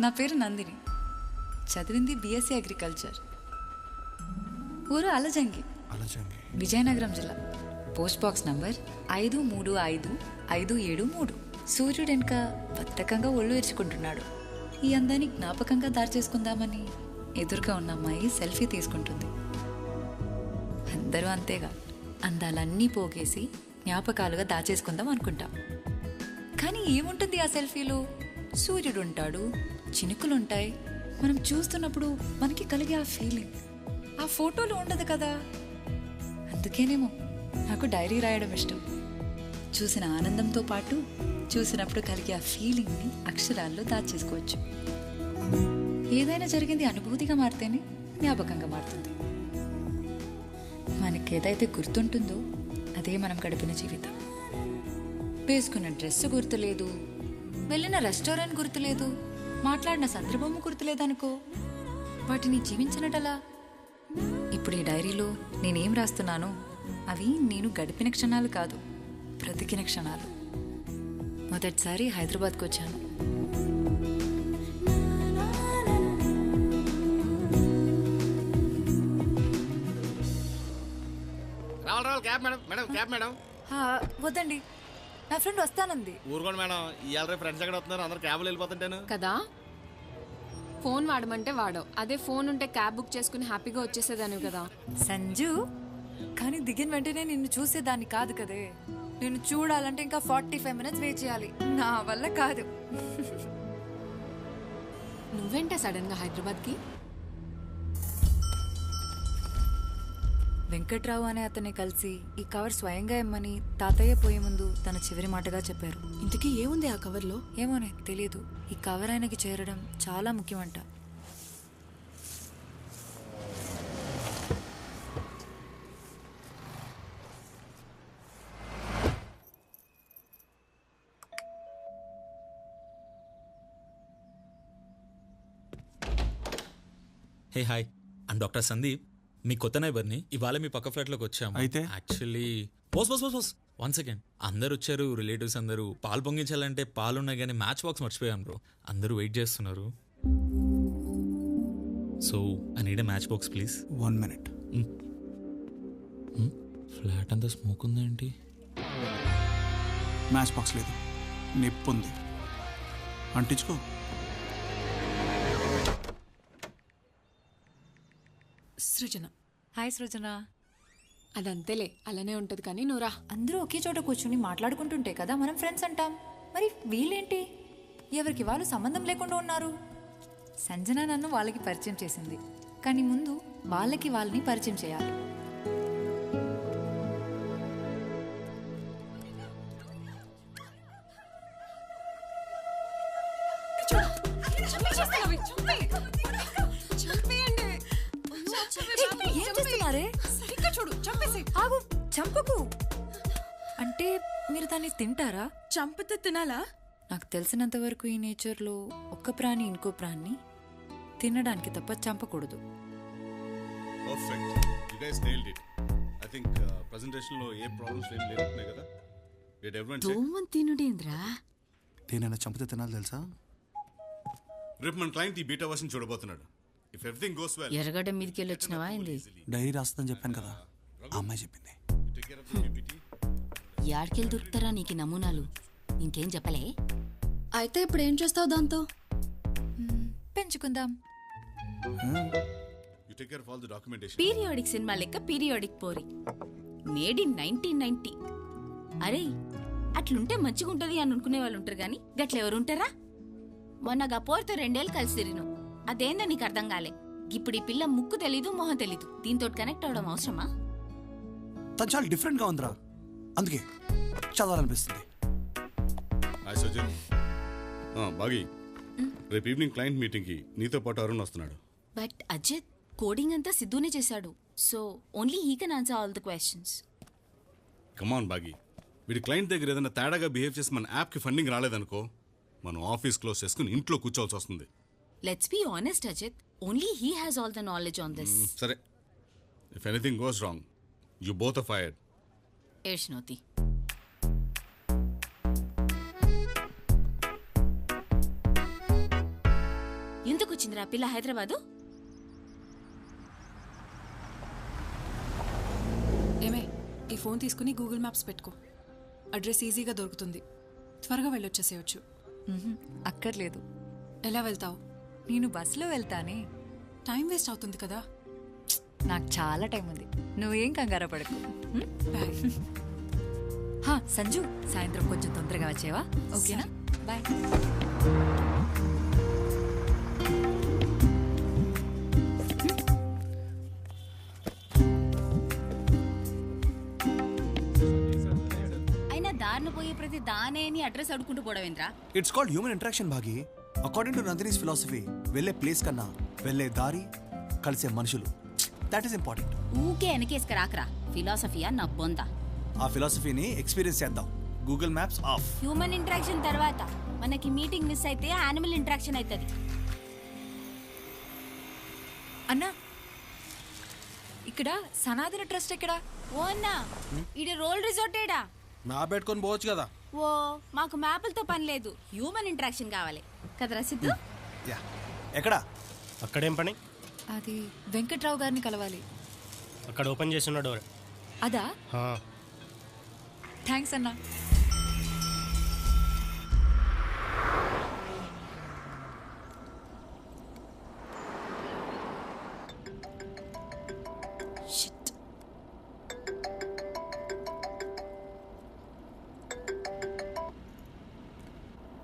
నా పేరు నందిని. చదివింది బీఎస్సీ అగ్రికల్చర్ ఊరు అలజంగి. అలజంగి. విజయనగరం జిల్లా. పోస్ట్ బాక్స్ నంబర్ ఐదు మూడు ఐదు ఐదు ఏడు మూడు. సూర్యుడు వెనుక బద్ధకంగా ఒళ్ళు ఎరుచుకుంటున్నాడు ఈ అందాన్ని జ్ఞాపకంగా దారి చేసుకుందామని ఎదురుగా ఉన్న అమ్మాయి సెల్ఫీ తీసుకుంటుంది. అందరూ అంతేగా. అందాలన్నీ పోగేసి జ్ఞాపకాలుగా దాచేసుకుందాం అనుకుంటాం. కానీ ఏముంటుంది ఆ సెల్ఫీలో? సూర్యుడు ఉంటాడు చినుకులుంటాయి. మనం చూస్తున్నప్పుడు మనకి కలిగే ఆ ఫీలింగ్ ఆ ఫోటోలో ఉండదు కదా? అందుకేనేమో నాకు డైరీ రాయడం ఇష్టం. చూసిన ఆనందంతో పాటు చూసినప్పుడు కలిగే ఆ ఫీలింగ్ని అక్షరాల్లో దాచేసుకోవచ్చు. ఏదైనా జరిగింది అనుభూతిగా మారితేనే జ్ఞాపకంగా మారుతుంది. మనకేదైతే గుర్తుంటుందో అదే మనం గడిపిన జీవితం. వేసుకున్న డ్రెస్ గుర్తులేదు వెళ్ళిన రెస్టారెంట్ గుర్తులేదు మాట్లాడిన సందర్భం గుర్తులేదనుకో. వాటిని జీవించినటలా. ఇప్పుడు ఈ డైరీలో నేనేం రాస్తున్నానో అవి నేను గడిపిన క్షణాలు కాదు బ్రతికిన క్షణాలు. మొదటిసారి హైదరాబాద్కి వచ్చాను వద్దండి. నా ఫ్రెండ్ వస్తానంది. ఊరుకోండి మేడం. ఇవాళ రేపు ఫ్రెండ్స్ ఎక్కడ వస్తున్నారు? అందరు క్యాబ్లో వెళ్ళిపోతుంటాను. కదా? ఫోన్ వాడమంటే వాడవు. అదే ఫోన్ ఉంటే క్యాబ్ బుక్ చేసుకుని హ్యాపీగా వచ్చేసేదాన్ని కదా. సంజు కానీ దిగిన వెంటనే నిన్ను చూసేదాన్ని కాదు కదే. నిన్ను చూడాలంటే ఇంకా ఫార్టీ ఫైవ్ మినిట్స్ వెయిట్ చేయాలి. నా వల్ల కాదు. నువ్వేంటే సడన్గా వెంకట్రావు అనే అతన్ని కలిసి ఈ కవర్ స్వయంగా ఇమ్మని తాతయ్య పోయే ముందు తన చివరి మాటగా చెప్పారు. ఇంతకీ ఏముంది ఆ కవర్లో ఏమోనే తెలీదు. ఈ కవర్ ఆయనకి చేరడం చాలా ముఖ్యమంట. Hey hi. I'm doctor Sandeep. మీ కొత్త నైబర్ని ఇవాళ మీ పక్క ఫ్లాట్లోకి వచ్చాము. అయితే? యాక్చువల్లీ పోస్ పోస్ పోస్ వన్ సెకండ్ అందరు వచ్చారు రిలేటివ్స్ అందరూ. పాలు పొంగించాలంటే పాలు ఉన్నాయి కానీ మ్యాచ్ బాక్స్ మర్చిపోయాం బ్రో అందరూ వెయిట్ చేస్తున్నారు. So I need a match box please one minute flat అంతా స్మోక్ ఉందేంటి మ్యాచ్ బాక్స్ లేదు. నిప్పు ఉంది అంటించుకో. సృజన. హాయ్ సృజన. అదంతేలే అలానే ఉంటది కానీ నువ్వురా అందరూ ఒకే చోట కూర్చుని మాట్లాడుకుంటుంటే కదా మనం ఫ్రెండ్స్ అంటాం. మరి వీళ్ళేంటి? ఎవరికి వాళ్ళు సంబంధం లేకుండా ఉన్నారు? సంజన నన్ను వాళ్ళకి పరిచయం చేసింది. కానీ ముందు వాళ్ళకి వాళ్ళని పరిచయం చేయాలి. అంటే మీరు దాన్ని తింటారా? చంపితే తినాలా? నాకు తెలిసినంత వరకు ఈ నేచర్లో ఒక్క ప్రాణి ఇంకో ప్రాణి తినడానికి తప్ప చంపకూడదు. Perfect you guys nailed it I think ప్రెజెంటేషన్లో ఏ ప్రాబ్లమ్స్ ఏం లేనట్టున్నాయి కదా? డిడ్ ఎవరీవన్ చెక్ దోమం తినుడేంద్రా? దేనైనా చంపితే తినాలి తెలుసా? రేపు మన క్లయింట్ ఈ beta version చూడబోతున్నాడు. If everything goes well Erragadda మీదకి వెళ్ళి వచ్చినావా డైరీ రాస్తుందని చెప్పాను కదా. ఆ అమ్మాయి చెప్పింది. యాడికెళ్ళి దొరుకుతారా నీకు నమూనాలు? ఇంకేం చెప్పలే? అయితే ఇప్పుడు ఏం చేస్తావు దాంతో? పెంచుకుందాం. You take care of all the documentation periodic cinema లెక్క periodic Pori. Made in nineteen ninety. అరే అట్లుంటే మంచిగుంటది అని అనుకునే వాళ్ళు ఉంటారు గాని గట్ల ఎవరు ఉంటారా మొన్న గా పోరితో రెండేళ్ళు కలిసి తిరిగినావు అదేందో నీకు అర్థం కాలే. ఇప్పుడు ఈ పిల్ల ముక్కు తెలీదు మొహం తెలీదు. దీంతో కనెక్ట్ అవడం అవసరమా? తను చాలా డిఫరెంట్గా ఉందిరా. అందుకే చదవాలనిపిస్తుంది. హాయ్ సజ్జన్ బాగి. రేపు ఈవినింగ్ క్లయింట్ మీటింగ్కి నీతో పాటు అరుణ్ వస్తున్నాడు. బట్ అజిత్ కోడింగ్ అంతా సిద్ధునే చేశాడు. So only he can answer all the questions come on Bagi. వీడి క్లయింట్ దగ్గర ఏదైనా తేడాగా బిహేవ్ చేసి మన యాప్కి ఫండింగ్ రాలేదనుకో మనం ఆఫీస్ క్లోజ్ చేసుకుని ఇంట్లో కూర్చోవాల్సి వస్తుంది. Let's be honest Ajith only he has all the knowledge on this సరే. If anything goes wrong you both fired ఏడ్చినోతి ఎందుకు వచ్చిందిరా పిల్ల హైదరాబాదు? ఏమే ఈ ఫోన్ తీసుకుని గూగుల్ మ్యాప్స్ పెట్టుకో. అడ్రస్ ఈజీగా దొరుకుతుంది. త్వరగా వెళ్ళొచ్చేసేయచ్చు. అక్కర్లేదు. ఎలా వెళ్తావు? నేను బస్సులో వెళ్తానే. టైం వేస్ట్ అవుతుంది కదా. నాకు చాలా టైం ఉంది. నువ్వేం కంగారు పడకు. మ్? బాయ్ హా, సంజు సాయంత్రం కొంచెం తొందరగా వచ్చేవా? ఓకేనా? బాయ్. అయినా దారిన పోయే ప్రతి దానే అని అడ్రస్ అడుక్కుంటూ పోవడమేంద్రా it's called human interaction Bhagi according to Nandini's philosophy వెళ్ళే ప్లేస్ కన్నా వెళ్ళే దారి కలిసే మనుషులు. దాట్ ఈస్ ఇంపార్టెంట్ ఊకే వెనకేసుక రాకరా. ఫిలాసఫియా నా బొంద? ఆ ఫిలాసఫీని ఎక్స్పీరియన్స్ చేద్దాం. Google maps off. Human interaction తర్వాత మనకి మీటింగ్ మిస్ అయితే యానిమల్ ఇంటరాక్షన్ అవుతుంది అన్నా ఇక్కడ సనాతన ట్రస్ట్ ఎక్కడ? ఓ అన్నా ఇది రోల్ రిజోర్టేడా నా పెట్టుకొని పోవచ్చు కదా. ఓ మాకు మ్యాపులతో పని లేదు. హ్యూమన్ ఇంటరాక్షన్ కావాలి. కదరా సిద్ధు? యా. ఎక్కడా? అక్కడేం పని? అది వెంకట్రావు గారిని కలవాలి. అక్కడ ఓపెన్ చేసిన డోర్ అదా? హా. థ్యాంక్స్ అన్నా.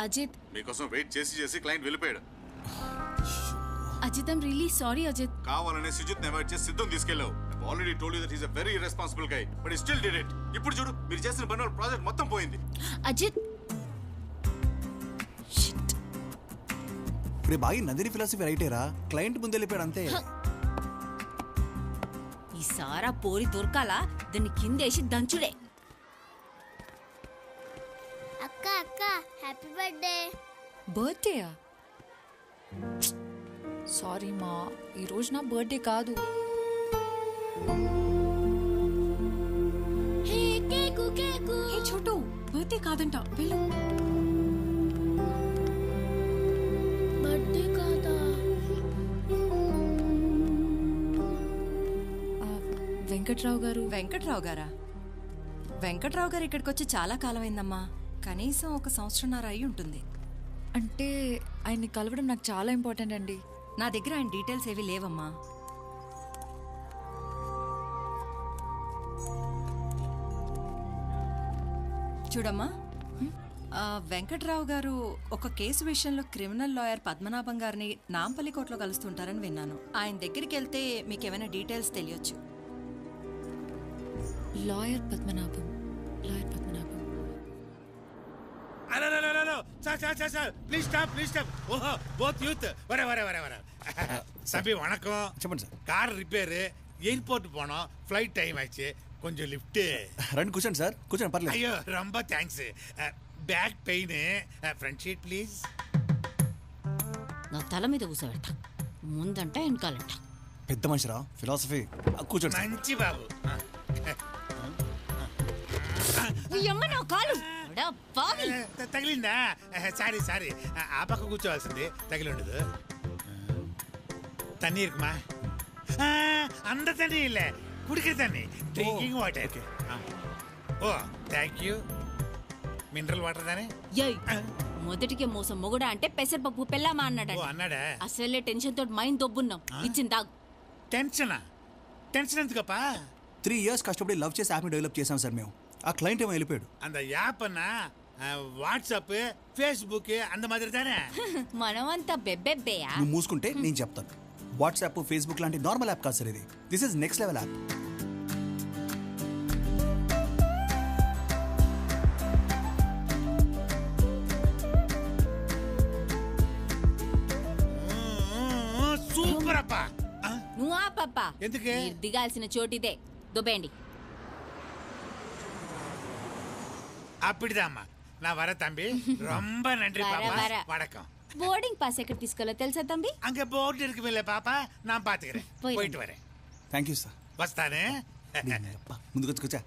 అజిత్. మీకోసం వెయిట్ చేసి చేసి క్లయింట్ వెళ్ళిపోయాడు. Ajith I'm really sorry Ajith. కావాలనే సుజిత్ అవాయిడ్ చేసి సిద్ధం తీసుకెళ్ళావు. Already told you that is a very responsible guy but still did it ఇప్పుడు చూడు మీరు చేసిన పని వాళ్ళ ప్రాజెక్ట్ మొత్తం పోయింది. అజిత్. ఇప్పుడు బాగి నందిని ఫిలాసఫీ రైటేరా క్లయింట్ ముందు వెళ్ళిపోయాడు అంతే. ఈ సారా పోరి దొరకాలా? దాన్ని కిందేసి దంచుడే. అక్క అక్క హ్యాపీ బర్త్డే బర్త్డేయా సారీ మా ఈరోజు నా బర్త్డే కాదు. బర్త్డే కాదంట వెళ్ళు. బర్త్డే కాదా? ఆ, వెంకట్రావు గారు. వెంకట్రావు గారా? వెంకట్రావు గారు ఇక్కడికి వచ్చి చాలా కాలమైందమ్మా. కనీసం ఒక సంవత్సరంన్నర అయి ఉంటుంది. అంటే ఆయన్ని కలవడం నాకు చాలా ఇంపార్టెంట్ అండి. నా దగ్గర ఆయన డీటెయిల్స్ ఏవి లేవమ్మా. చూడమ్మా ఆ, వెంకట్రావు గారు ఒక కేసు విషయంలో క్రిమినల్ లాయర్ పద్మనాభం గారిని నాంపల్లి కోర్టులో కలుస్తుంటారని విన్నాను ఆయన దగ్గరికి వెళ్తే మీకు ఏమైనా details తెలియచ్చు lawyer Padmanabham lawyer Padmanabham sir sir sir sir please stop please stop ஓஹோ போத் யூத் வர வர வர வர தம்பி வணக்கம் చెప్పండి సార్ கார் ரிப்பேரு எயிர்போர்ட் போனோம் ஃப்ளைட் டைம் ஆச்சு கொஞ்சம் லிஃப்ட்டு రండి కూర్చోండి సార్ కూర్చోండి పర్లేదు ஐயோ ரொம்ப thanks back pain front seat please నా తల మీద కూసబెడతా ముందంట వెనకాలంట పెద్ద మనిషిరా ఫిలాసఫీ కూర్చోండి సార్ మంచి బాబు అమ్మ నా కాలు అడా బావి. త- తగిలిందా సారీ సారీ ఆ పక్క కూర్చోవాల్సింది తగిలి ఉండదు தண்ணி இருக்குமா ஆ, அந்த தண்ணி இல்ல ఇప్పుడికే దాన్ని drinking water oh thank you mineral water దాని? మొదటికే మోసం. మొగుడ అంటే పెసరపప్పు పెళ్ళామా అన్నాడు అన్నాడా? అసలే టెన్షన్ తోటి మైండ్ దొబ్బున్నాం. ఇచ్చింది తాగు. టెన్షనా టెన్షన్ ఎందుకప్ప? త్రీ ఇయర్స్ కష్టపడి లవ్ చేసి యాప్ని డెవలప్ చేసాం సార్ మేము. ఆ క్లయింట్ ఏమో వెళ్ళిపోయాడు. అంత యాప్ అన్న వాట్సాప్ ఫేస్బుక్ అంత మాదిరి దానే? మనమంతా బెబ్బెబ్బేయా? మూసుకుంటే నేను చెప్తాను. వాట్సాప్ ఫేస్బుక్ లాంటి నార్మల్ యాప్ కాదు సార్ ఇది this is next level app super అప్పా ఆ, నువ్వు ఆ పప్ప ఎందుకే? మీరు దిగాల్సిన చోటిదే దుబ్బేయండి அப்படிதாம்மா நான் வர தம்பி ரொம்ப நன்றி வர, பாப்பா வர. வணக்கம் బోర్డింగ్ పాస్ ఎక్కడ తీసుకోవాలో తెలుసా తంబి அங்க போர்டு இருக்குமில்ல பாப்பா நான் பாத்துக்கிறேன் போயிரு. போயிட்டு வரேன் థ్యాంక్ యూ సార్ వస్తానే ముందుకు వచ్చి కూర్చో